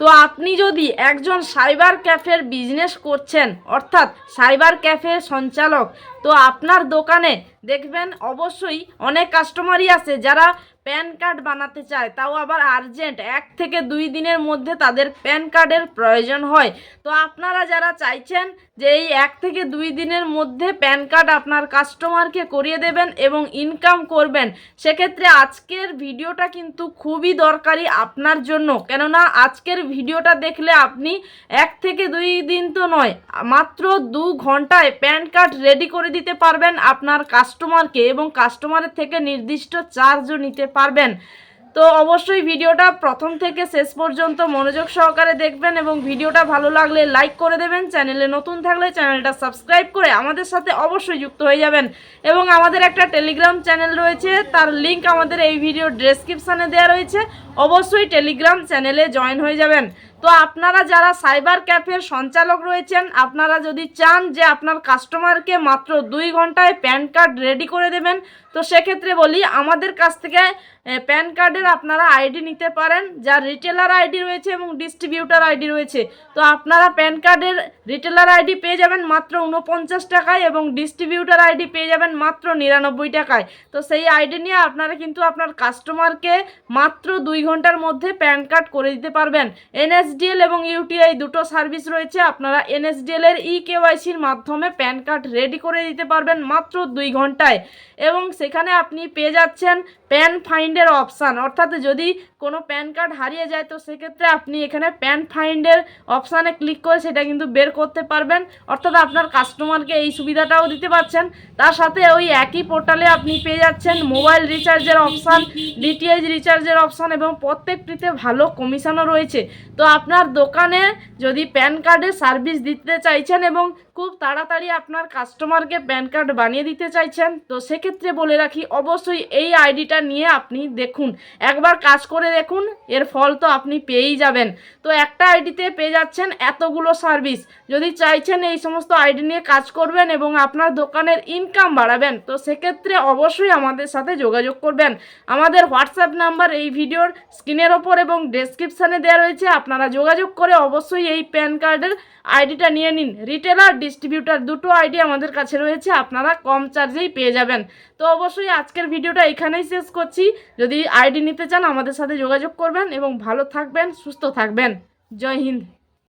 তো আপনি যদি একজন সাইবার ক্যাফের বিজনেস করছেন, অর্থাৎ সাইবার ক্যাফে সঞ্চালক, তো আপনার দোকানে দেখবেন অবশ্যই অনেক কাস্টমারই আছে যারা প্যান কার্ড বানাতে চায়, তাও আবার আর্জেন্ট। এক থেকে দুই দিনের মধ্যে তাদের প্যান কার্ডের প্রয়োজন হয়। তো আপনারা যারা চাইছেন যে এই এক থেকে দুই দিনের মধ্যে প্যান কার্ড আপনার কাস্টমারকে করিয়ে দেবেন এবং ইনকাম করবেন, সেক্ষেত্রে আজকের ভিডিওটা কিন্তু খুবই দরকারি আপনার জন্য। কেননা আজকের ভিডিওটা দেখলে আপনি এক থেকে দুই দিন তো নয়, মাত্র দু ঘন্টায় প্যান কার্ড রেডি করে দিতে পারবেন আপনার কাস্টমারকে এবং কাস্টমারের থেকে নির্দিষ্ট চার্জও নিতে পারবেন। তো অবশ্যই ভিডিওটা প্রথম থেকে শেষ পর্যন্ত মনোযোগ সহকারে দেখবেন এবং ভিডিওটা ভালো লাগলে লাইক করে দেবেন। চ্যানেলে নতুন থাকলে চ্যানেলটা সাবস্ক্রাইব করে আমাদের সাথে অবশ্যই যুক্ত হয়ে যাবেন। এবং আমাদের একটা টেলিগ্রাম চ্যানেল রয়েছে, তার লিংক আমাদের এই ভিডিও ডেসক্রিপশানে দেওয়া রয়েছে। অবশ্যই টেলিগ্রাম চ্যানেলে জয়েন হয়ে যাবেন। তো আপনারা যারা সাইবার ক্যাফের সঞ্চালক রয়েছেন, আপনারা যদি চান যে আপনার কাস্টমারকে মাত্র দুই ঘন্টায় প্যান কার্ড রেডি করে দেবেন, তো সেক্ষেত্রে বলি, আমাদের কাছ থেকে প্যান কার্ডের আপনারা আইডি নিতে পারেন, যার রিটেলার আইডি রয়েছে এবং ডিস্ট্রিবিউটার আইডি রয়েছে। তো আপনারা প্যান কার্ডের রিটেলার আইডি পেয়ে যাবেন মাত্র উনপঞ্চাশ টাকায় এবং ডিস্ট্রিবিউটার আইডি পেয়ে যাবেন মাত্র নিরানব্বই টাকায়। তো সেই আইডি নিয়ে আপনারা কিন্তু আপনার কাস্টমারকে মাত্র দুই ঘণ্টার মধ্যে প্যান কার্ড করে দিতে পারবেন। এনএসডিএল এবং ইউটিআই দুটো সার্ভিস রয়েছে। আপনারা এনএসডিএল এর ই কেওয়াইসির মাধ্যমে প্যান কার্ড রেডি করে দিতে পারবেন মাত্র দুই ঘন্টায়। এবং সেখানে আপনি পেয়ে যাচ্ছেন প্যান ফাইন্ডের অপশান। অর্থাৎ যদি কোনো প্যান কার্ড হারিয়ে যায়, তো সেক্ষেত্রে আপনি এখানে প্যান ফাইন্ডের অপশানে ক্লিক করে সেটা কিন্তু বের করতে পারবেন। অর্থাৎ আপনার কাস্টমারকে এই সুবিধাটাও দিতে পারছেন। তার সাথে ওই একই পোর্টালে আপনি পেয়ে যাচ্ছেন মোবাইল রিচার্জের অপশান, ডিটিএইচ রিচার্জের অপশান এবং প্রত্যেকটিতে ভালো কমিশনও রয়েছে। তো আপনার দোকানে যদি প্যান কার্ডের সার্ভিস দিতে চাইছেন এবং খুব তাড়াতাড়ি আপনার কাস্টমারকে প্যান কার্ড বানিয়ে দিতে চাইছেন, তো সেক্ষেত্রে বলে রাখি, অবশ্যই এই আইডিটা নিয়ে আপনি দেখুন। একবার কাজ করে দেখুন, এর ফল তো আপনি পেয়েই যাবেন। তো একটা আইডিতে পেয়ে যাচ্ছেন এতগুলো সার্ভিস। যদি চাইছেন এই সমস্ত আইডি নিয়ে কাজ করবেন এবং আপনার দোকানের ইনকাম বাড়াবেন, তো সেক্ষেত্রে অবশ্যই আমাদের সাথে যোগাযোগ করবেন। আমাদের হোয়াটসঅ্যাপ নাম্বার এই ভিডিওর স্ক্রিনের ওপর এবং ডেসক্রিপশানে দেওয়া রয়েছে, আপনারা যোগাযোগ করে অবশ্যই এই প্যান কার্ডের আইডিটা নিয়ে নিন। রিটেলার ডিস্ট্রিবিউটার দুটো আইডি আমাদের কাছে রয়েছে, আপনারা কম চার্জেই পেয়ে যাবেন। তো অবশ্যই আজকের ভিডিওটা এখানেই শেষ করছি। যদি আইডি নিতে চান আমাদের সাথে যোগাযোগ করবেন এবং ভালো থাকবেন, সুস্থ থাকবেন। জয় হিন্দ।